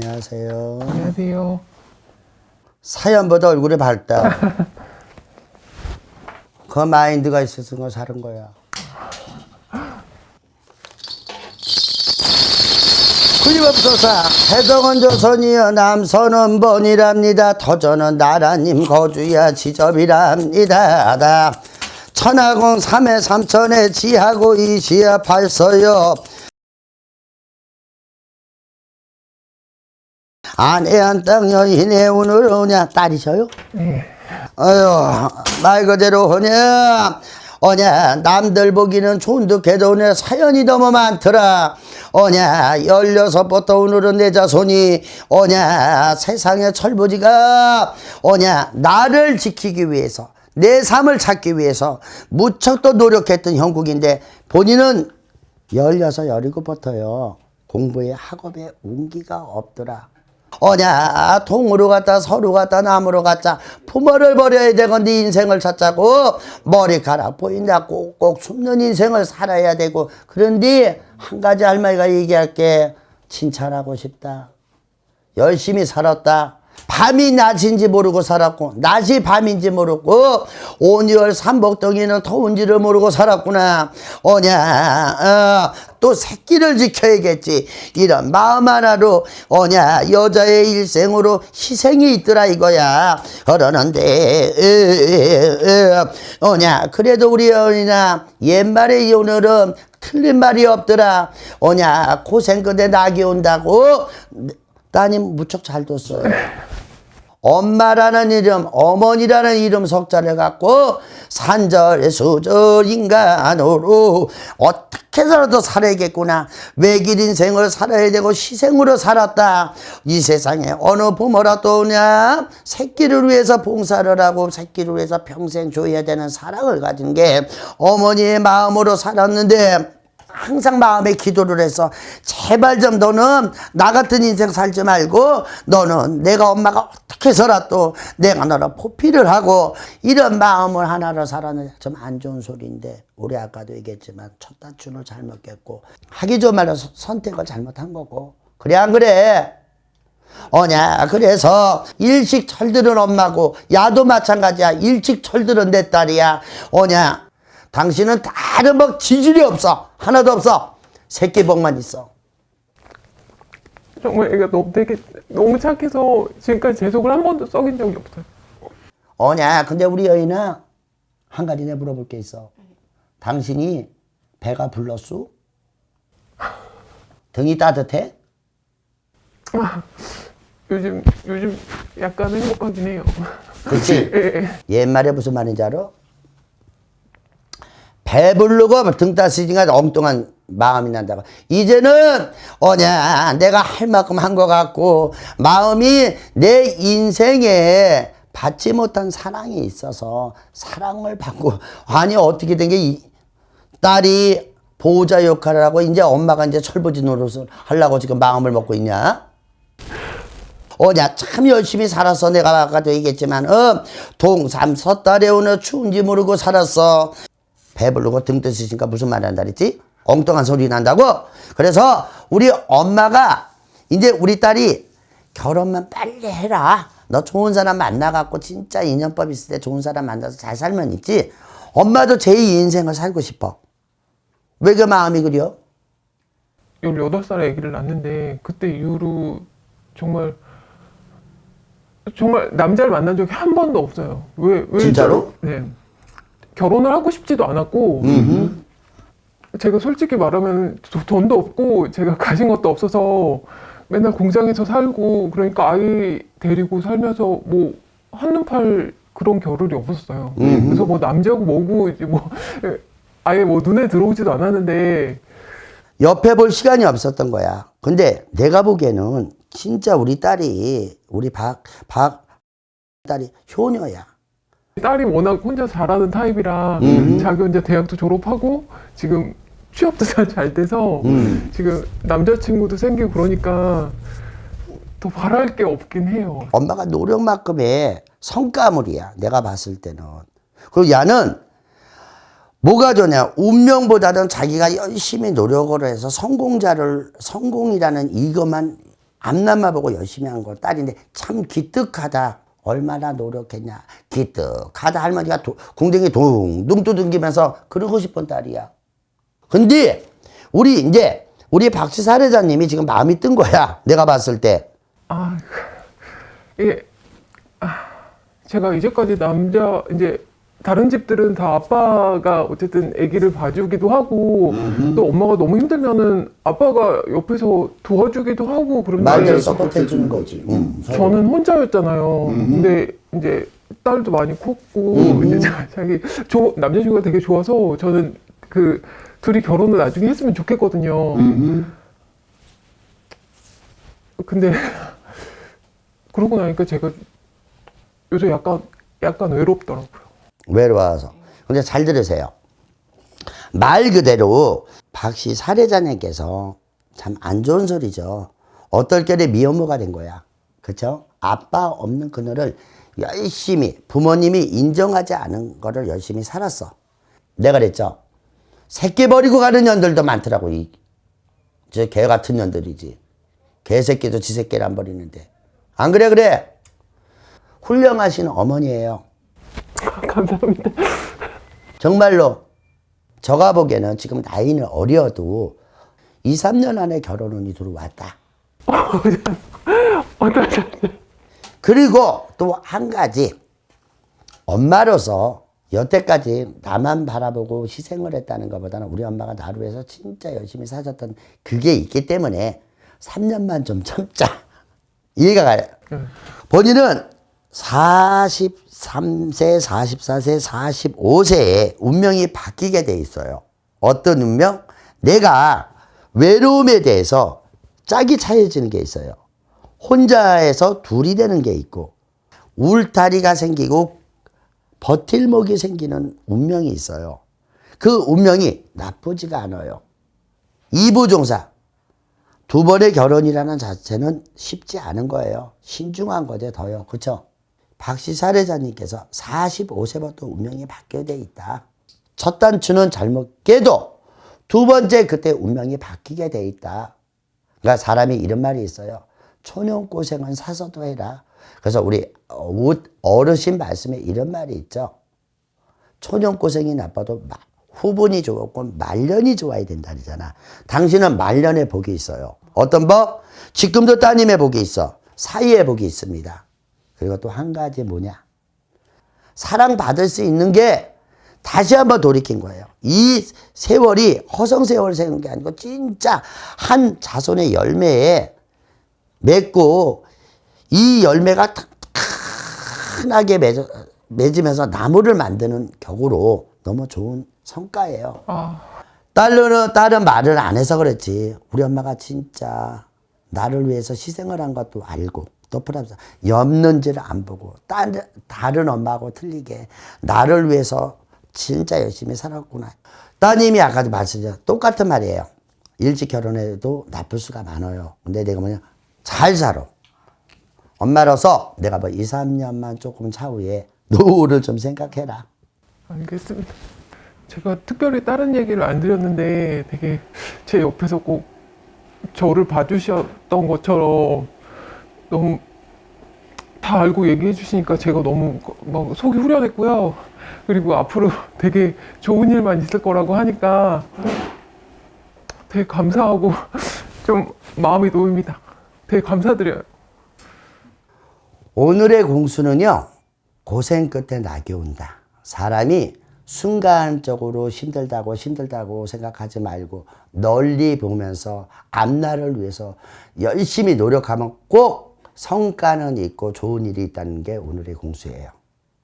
안녕하세요. 안녕하세요. 사연보다 얼굴이 밝다. 그 마인드가 있어서 그 사는 거야. 구입없소사 해동은 조선이여 남선은 번이랍니다 터전은 나라님 거주야 지접이랍니다 다 천하공 삼해 삼천에 지하고 이시야 발서여 아내한 땅 여인의 오늘 오냐? 딸이셔요? 네. 아유 말 그대로 오냐? 오냐? 남들 보기는 촌득해도 오늘 사연이 너무 많더라. 오냐? 열여섯부터 오늘은 내 자손이. 오냐? 세상의 철부지가. 오냐? 나를 지키기 위해서 내 삶을 찾기 위해서 무척 또 노력했던 형국인데 본인은 열여섯 열일곱부터요. 공부에 학업에 운기가 없더라 어냐 동으로 갔다 서로 갔다 남으로 갔자. 부모를 버려야 되고 네 인생을 찾자고. 머리카락 보인다. 꼭꼭 숨는 인생을 살아야 되고. 그런데 한 가지 할머니가 얘기할 게. 칭찬하고 싶다. 열심히 살았다. 밤이 낮인지 모르고 살았고 낮이 밤인지 모르고 온열 삼복덩이는 더운지를 모르고 살았구나. 오냐 어, 또 새끼를 지켜야겠지. 이런 마음 하나로 오냐 여자의 일생으로 희생이 있더라 이거야. 그러는데 에, 에, 에, 오냐 그래도 우리 어린아 옛말에 오늘은 틀린 말이 없더라. 오냐 고생 끝에 낙이 온다고 따님 무척 잘 뒀어요. 엄마라는 이름, 어머니라는 이름 석자를 갖고 산절, 수절, 인간으로 어떻게 살아도 살아야겠구나. 외길 인생을 살아야 되고 희생으로 살았다. 이 세상에 어느 부모라 또 오냐? 새끼를 위해서 봉사를 하고 새끼를 위해서 평생 줘야 되는 사랑을 가진 게 어머니의 마음으로 살았는데 항상 마음에 기도를 해서 제발 좀 너는 나 같은 인생 살지 말고 너는 내가 엄마가 어떻게 살았도 내가 너를 포피를 하고 이런 마음을 하나로 살았는데 좀안 좋은 소리인데 우리 아까도 얘기했지만 첫 단추를 잘못했고 하기 좋은 말로 서- 선택을 잘못한 거고. 그래 안 그래? 어냐? 그래서 일찍 철들은 엄마고 야도 마찬가지야. 일찍 철들은 내 딸이야. 어냐 당신은 다른 뭐 지질이 없어 하나도 없어 새끼 복만 있어 정말 애가 너무 되게 너무 착해서 지금까지 제 속을 한 번도 썩인 적이 없어요. 어냐 근데 우리 여인아 한 가지 내 물어볼 게 있어 당신이 배가 불렀수? 등이 따뜻해? 아, 요즘 요즘 약간 행복하긴 해요. 그렇지 예, 예. 옛말에 무슨 말인지 알아? 배부르고 등 따스지가 엉뚱한 마음이 난다고. 이제는 어냐 내가 할 만큼 한 것 같고 마음이 내 인생에 받지 못한 사랑이 있어서 사랑을 받고 아니 어떻게 된 게 딸이 보호자 역할을 하고 이제 엄마가 이제 철부지 노릇을 하려고 지금 마음을 먹고 있냐? 어냐 참 열심히 살았어 내가 아까도 얘기했지만 어 동삼 섣달에 오늘 추운지 모르고 살았어 배부르고 등 뜨시니까 무슨 말 한다 그랬지 엉뚱한 소리 난다고 그래서 우리 엄마가 이제 우리 딸이 결혼만 빨리 해라 너 좋은 사람 만나갖고 진짜 인연법 있을 때 좋은 사람 만나서 잘 살면 있지 엄마도 제2 인생을 살고 싶어 왜 그 마음이 그려 18살에 아기를 낳는데 그때 이후로 정말 정말 남자를 만난 적이 한 번도 없어요. 왜, 왜 진짜로? 네. 결혼을 하고 싶지도 않았고 제가 솔직히 말하면 도- 돈도 없고 제가 가진 것도 없어서 맨날 공장에서 살고 그러니까 아이 데리고 살면서 뭐 한눈 팔 그런 겨를이 없었어요. 그래서 뭐 남자고 뭐고 이제 뭐 아예 뭐 눈에 들어오지도 않았는데 옆에 볼 시간이 없었던 거야. 근데 내가 보기에는 진짜 우리 딸이 우리 박, 박 딸이 효녀야. 딸이 워낙 혼자 잘하는 타입이라 자기 혼자 대학도 졸업하고 지금 취업도 잘- 잘 돼서 음. 지금 남자친구도 생기고 그러니까 더 바랄 게 없긴 해요. 엄마가 노력만큼의 성과물이야. 내가 봤을 때는. 그리고 야는 뭐가 좋냐? 운명보다는 자기가 열심히 노력을 해서 성공자를 성공이라는 이것만 앞날만 보고 열심히 한 거 딸인데 참 기특하다. 얼마나 노력했냐. 기특하다. 할머니가 도, 궁뎅이 둥둥 두둥기면서 그러고 싶은 딸이야. 근데 우리 이제 우리 박씨 사례자님이 지금 마음이 뜬 거야. 내가 봤을 때. 아, 이게 아, 제가 이제까지 남자 이제 다른 집들은 다 아빠가 어쨌든 아기를 봐주기도 하고 또 엄마가 너무 힘들면은 아빠가 옆에서 도와주기도 하고 그런데 말대로 서포트 해 주는 거지. 음, 서로. 저는 혼자였잖아요. 근데 이제 딸도 많이 컸고 이제 자- 자기 조, 남자친구가 되게 좋아서 저는 그 둘이 결혼을 나중에 했으면 좋겠거든요. 근데 그러고 나니까 제가 요새 약간 약간 외롭더라고요. 외로워서. 근데 잘 들으세요. 말 그대로 박씨 사례자님께서 참 안 좋은 소리죠. 어떨 결에 미혼모가 된 거야. 그쵸? 아빠 없는 그녀를 열심히 부모님이 인정하지 않은 거를 열심히 살았어. 내가 그랬죠. 새끼 버리고 가는 년들도 많더라고. 이, 저개 같은 년들이지. 개새끼도 지 새끼를 안 버리는데. 안 그래, 그래? 훌륭하신 어머니예요. 감사합니다. 정말로 저가 보기에는 지금 나이는 어려도 2, 3년 안에 결혼운이 들어왔다. 그리고 또 한 가지 엄마로서 여태까지 나만 바라보고 희생을 했다는 것보다는 우리 엄마가 나를 위해서 진짜 열심히 사셨던 그게 있기 때문에 3년만 좀 참자. 이해가 가요. 본인은 43세, 44세, 45세에 운명이 바뀌게 돼 있어요. 어떤 운명? 내가 외로움에 대해서 짝이 차여지는 게 있어요. 혼자에서 둘이 되는 게 있고 울타리가 생기고 버틸목이 생기는 운명이 있어요. 그 운명이 나쁘지가 않아요. 이부종사 두 번의 결혼이라는 자체는 쉽지 않은 거예요. 신중한 거죠, 더요. 그렇죠? 박씨 사례자님께서 45세부터 운명이 바뀌어 돼 있다. 첫 단추는 잘못 깨도 두 번째 그때 운명이 바뀌게 돼 있다. 그러니까 사람이 이런 말이 있어요. 초년 고생은 사서도 해라. 그래서 우리 어- 어르신 말씀에 이런 말이 있죠. 초년 고생이 나빠도 마- 후분이 좋았고 말년이 좋아야 된다잖아. 당신은 말년에 복이 있어요. 어떤 법? 지금도 따님의 복이 있어. 사이에 복이 있습니다. 그리고 또 한 가지 뭐냐? 사랑받을 수 있는 게 다시 한번 돌이킨 거예요. 이 세월이 허송세월 세운 게 아니고 진짜 한 자손의 열매에 맺고 이 열매가 크하게 맺어, 맺으면서 나무를 만드는 격으로 너무 좋은 성과예요. 아, 딸은 딸은 말을 안 해서 그랬지. 우리 엄마가 진짜 나를 위해서 희생을 한 것도 알고 또 플러스 엽는지를 안 보고 딸, 다른 엄마하고 틀리게 나를 위해서 진짜 열심히 살았구나. 따님이 아까도 말씀드렸 똑같은 말이에요. 일찍 결혼해도 나쁠 수가 많아요. 근데 내가 뭐냐 잘 살아. 엄마로서 내가 뭐 2, 3년만 조금 차후에 노후를 좀 생각해라. 알겠습니다. 제가 특별히 다른 얘기를 안 드렸는데 되게 제 옆에서 꼭 저를 봐주셨던 것처럼 너무 다 알고 얘기해 주시니까 제가 너무 막 속이 후련했고요. 그리고 앞으로 되게 좋은 일만 있을 거라고 하니까 되게 감사하고 좀 마음이 놓입니다. 되게 감사드려요. 오늘의 공수는요, 고생 끝에 낙이 온다. 사람이 순간적으로 힘들다고 힘들다고 생각하지 말고 널리 보면서 앞날을 위해서 열심히 노력하면 꼭 성과는 있고 좋은 일이 있다는 게 오늘의 공수예요.